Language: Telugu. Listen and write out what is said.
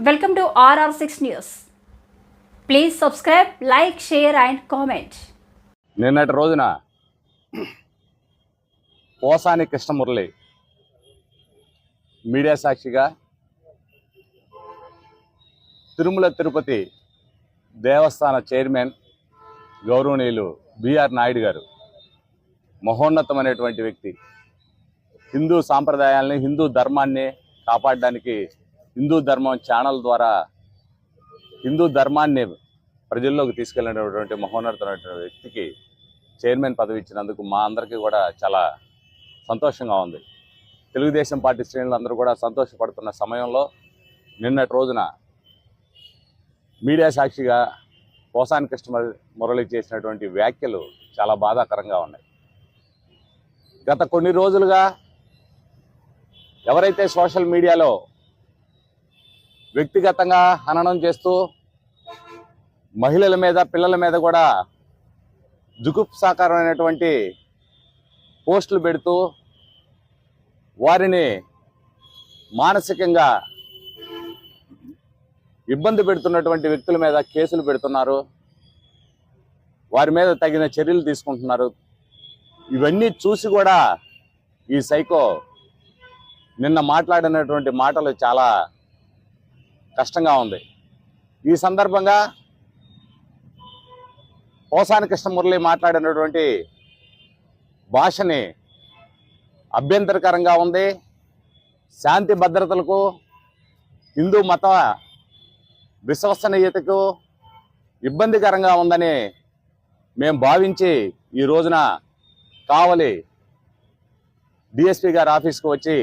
Welcome to RR six news please subscribe like share and comment నిన్నటి రోజున పోసాని కృష్ణమురళి మీడియా సాక్షిగా తిరుమల తిరుపతి దేవస్థాన చైర్మన్ గౌరవనీయులు బిఆర్ నాయుడు గారు మహోన్నతమైనటువంటి వ్యక్తి. హిందూ సాంప్రదాయాల్ని హిందూ ధర్మాన్ని కాపాడడానికి హిందూ ధర్మం ఛానల్ ద్వారా హిందూ ధర్మాన్ని ప్రజల్లోకి తీసుకెళ్ళినటువంటి మహోన్నతమైన వ్యక్తికి చైర్మన్ పదవి ఇచ్చినందుకు మా అందరికీ కూడా చాలా సంతోషంగా ఉంది. తెలుగుదేశం పార్టీ శ్రేణులు అందరూ కూడా సంతోషపడుతున్న సమయంలో నిన్నటి రోజున మీడియా సాక్షిగా పోసాని కృష్ణ మురళి చేసినటువంటి వ్యాఖ్యలు చాలా బాధాకరంగా ఉన్నాయి. గత కొన్ని రోజులుగా ఎవరైతే సోషల్ మీడియాలో వ్యక్తిగతంగా హననం చేస్తూ మహిళల మీద పిల్లల మీద కూడా జుగుప్సాకరమైనటువంటి పోస్టులు పెడుతూ వారిని మానసికంగా ఇబ్బంది పెడుతున్నటువంటి వ్యక్తుల మీద కేసులు పెడుతున్నారు. వారి మీద తగిన చర్యలు తీసుకుంటున్నారు. ఇవన్నీ చూసి కూడా ఈ సైకో నిన్న మాట్లాడినటువంటి మాటలు చాలా కష్టంగా ఉంది. ఈ సందర్భంగా పోసాని కృష్ణమురళి మాట్లాడినటువంటి భాషని అభ్యంతరకరంగా ఉంది. శాంతి భద్రతలకు హిందూ మత విశ్వసనీయతకు ఇబ్బందికరంగా ఉందని మేము భావించి ఈ రోజున కావలి డిఎస్పి గారి ఆఫీస్కి వచ్చి